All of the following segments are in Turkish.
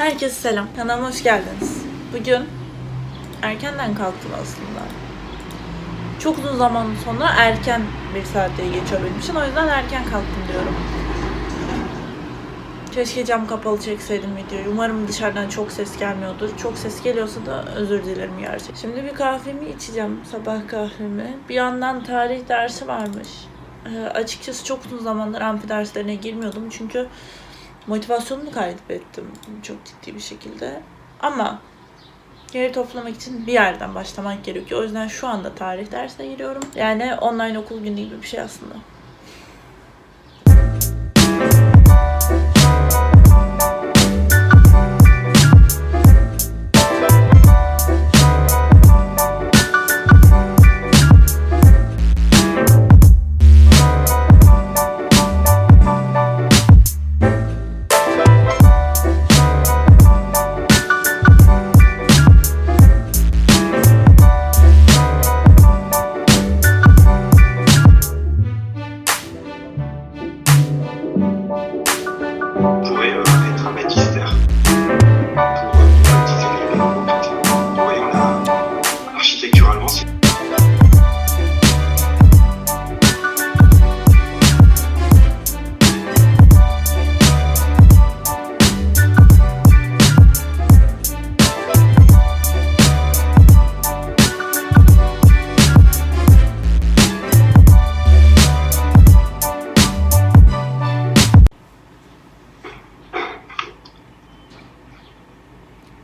Herkese selam. Kanalıma hoş geldiniz. Bugün erkenden kalktım aslında. Çok uzun zaman sonra erken bir saatte geçiyor için. O yüzden erken kalktım diyorum. Keşke cam kapalı çekseydim videoyu. Umarım dışarıdan çok ses gelmiyordur. Çok ses geliyorsa da özür dilerim gerçekten. Şimdi bir kahvemi içeceğim. Sabah kahvemi. Bir yandan tarih dersi varmış. Ee, açıkçası çok uzun zamandır amfi derslerine girmiyordum. Çünkü motivasyonumu kaybettim çok ciddi bir şekilde. Ama geri toplamak için bir yerden başlamak gerekiyor. O yüzden şu anda tarih dersine giriyorum. Yani online okul günü gibi bir şey aslında.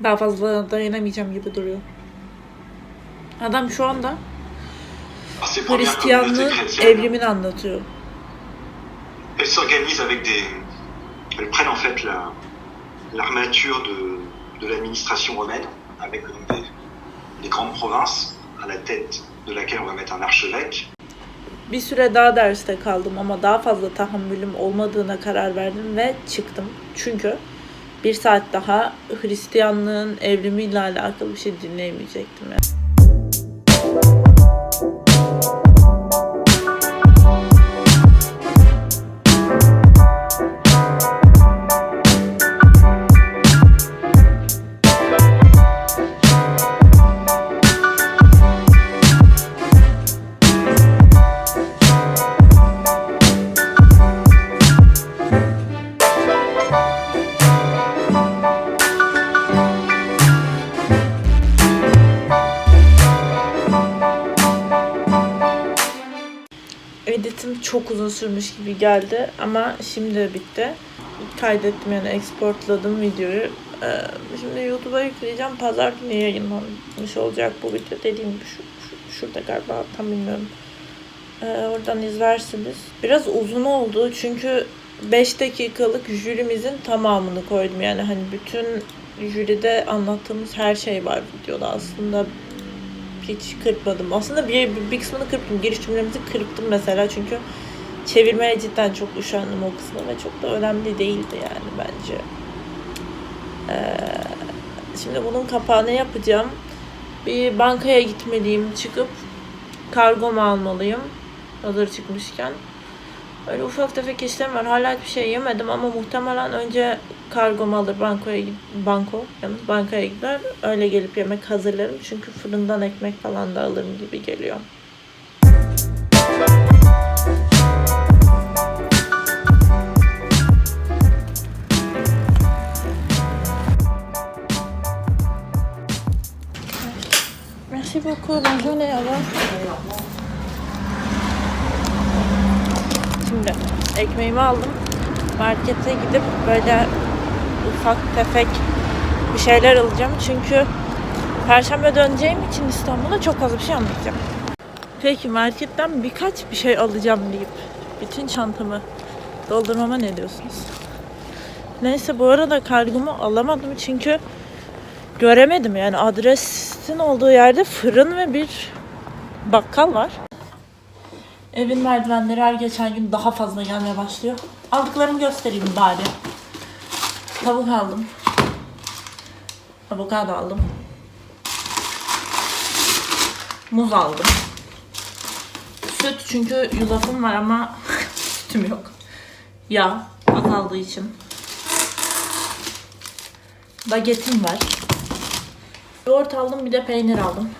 Daha fazla dayanamayacağım gibi duruyor. Adam şu anda Hristiyanlığın evrimini anlatıyor. Elles s'organisent avec des. Elles prennent en fait la l'armature de, de l'administration romaine, avec des, des grandes provinces, à la tête de laquelle on va mettre un archevêque. Bir süre daha derste kaldım ama daha fazla tahammülüm olmadığına karar verdim ve çıktım. Çünkü bir saat daha Hristiyanlığın evrimiyle alakalı bir şey dinleyemeyecektim. Yani. Editim çok uzun sürmüş gibi geldi ama şimdi bitti. Kaydettim yani exportladım videoyu. Ee, şimdi YouTube'a yükleyeceğim. Pazar günü yayınlanmış olacak bu video. Dediğim gibi şu, şu- şurada galiba tam bilmiyorum. Ee, oradan izlersiniz. Biraz uzun oldu çünkü 5 dakikalık jürimizin tamamını koydum. Yani hani bütün jüride anlattığımız her şey var videoda. Aslında hiç kırpmadım. Aslında bir, bir, kısmını kırptım. Giriş cümlemizi kırptım mesela çünkü çevirmeye cidden çok üşendim o kısmına ve çok da önemli değildi yani bence. Ee, şimdi bunun kapağını yapacağım. Bir bankaya gitmeliyim. Çıkıp kargomu almalıyım. Hazır çıkmışken. Öyle ufak tefek işlerim var. Hala hiçbir şey yemedim ama muhtemelen önce kargomu alır bankoya banko yalnız bankaya gider. Öyle gelip yemek hazırlarım. Çünkü fırından ekmek falan da alırım gibi geliyor. Ekmeğimi aldım. Markete gidip böyle ufak tefek bir şeyler alacağım. Çünkü Perşembe döneceğim için İstanbul'a çok fazla bir şey almayacağım. Peki marketten birkaç bir şey alacağım deyip bütün çantamı doldurmama ne diyorsunuz? Neyse bu arada kargomu alamadım çünkü göremedim yani adresin olduğu yerde fırın ve bir bakkal var. Evin merdivenleri her geçen gün daha fazla gelmeye başlıyor. Aldıklarımı göstereyim bari. Tavuk aldım. Avokado aldım. Muz aldım. Süt çünkü yulafım var ama sütüm yok. Yağ azaldığı için. Bagetim var. Yoğurt aldım bir de peynir aldım.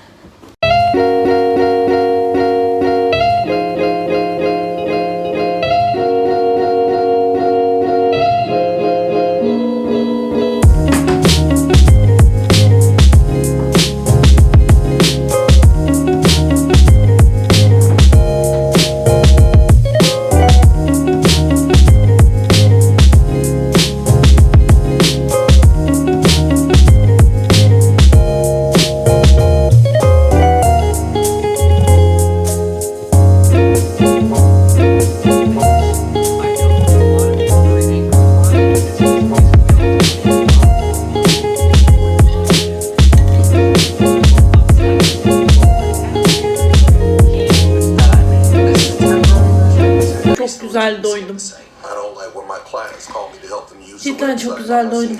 Help them use Cidden çok güzel doydum.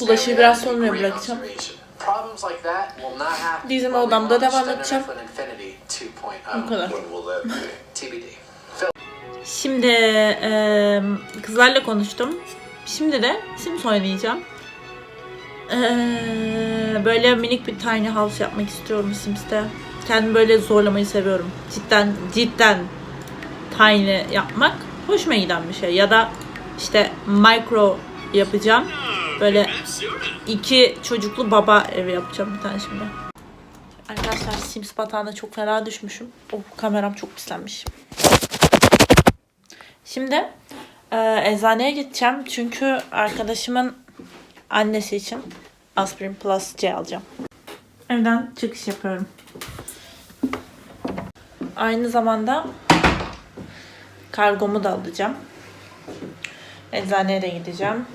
Bulaşığı biraz sonra bırakacağım. we odamda devam edeceğim. 2.0. Bu kadar. Şimdi eee, kızlarla konuştum. Şimdi de Sims oynayacağım. Eee, böyle minik bir tiny house yapmak istiyorum Sims'te. Kendimi böyle zorlamayı seviyorum. Cidden cidden tiny yapmak hoşuma giden bir şey. Ya da işte micro yapacağım. Böyle iki çocuklu baba evi yapacağım bir tane şimdi. Arkadaşlar Sims batağına çok fena düşmüşüm. Oh kameram çok pislenmiş. Şimdi e, eczaneye gideceğim çünkü arkadaşımın annesi için aspirin plus C alacağım. Evden çıkış yapıyorum. Aynı zamanda kargomu da alacağım. Eczaneye de gideceğim.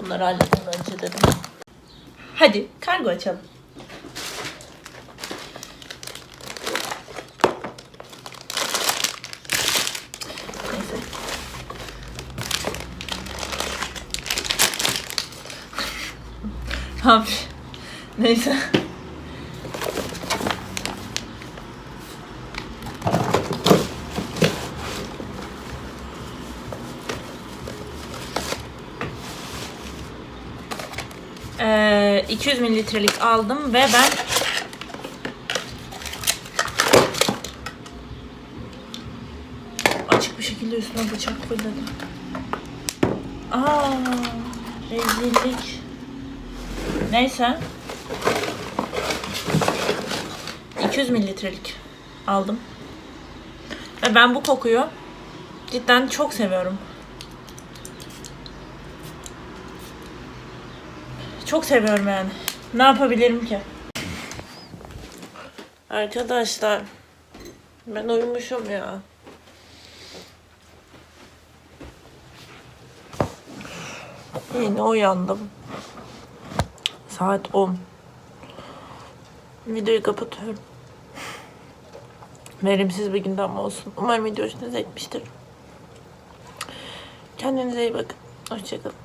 Bunları halledeyim önce dedim. Hadi kargo açalım. Neyse. Neyse. Ee, 200 mililitrelik aldım ve ben açık bir şekilde üstüne bıçak fırladım. Aa, rezillik. Neyse. 200 mililitrelik aldım. Ve ben bu kokuyu cidden çok seviyorum. Çok seviyorum yani. Ne yapabilirim ki? Arkadaşlar ben uyumuşum ya. Yine uyandım. Saat 10. Videoyu kapatıyorum. Verimsiz bir gündem olsun. Umarım video hoşunuza gitmiştir. Kendinize iyi bakın. Hoşçakalın.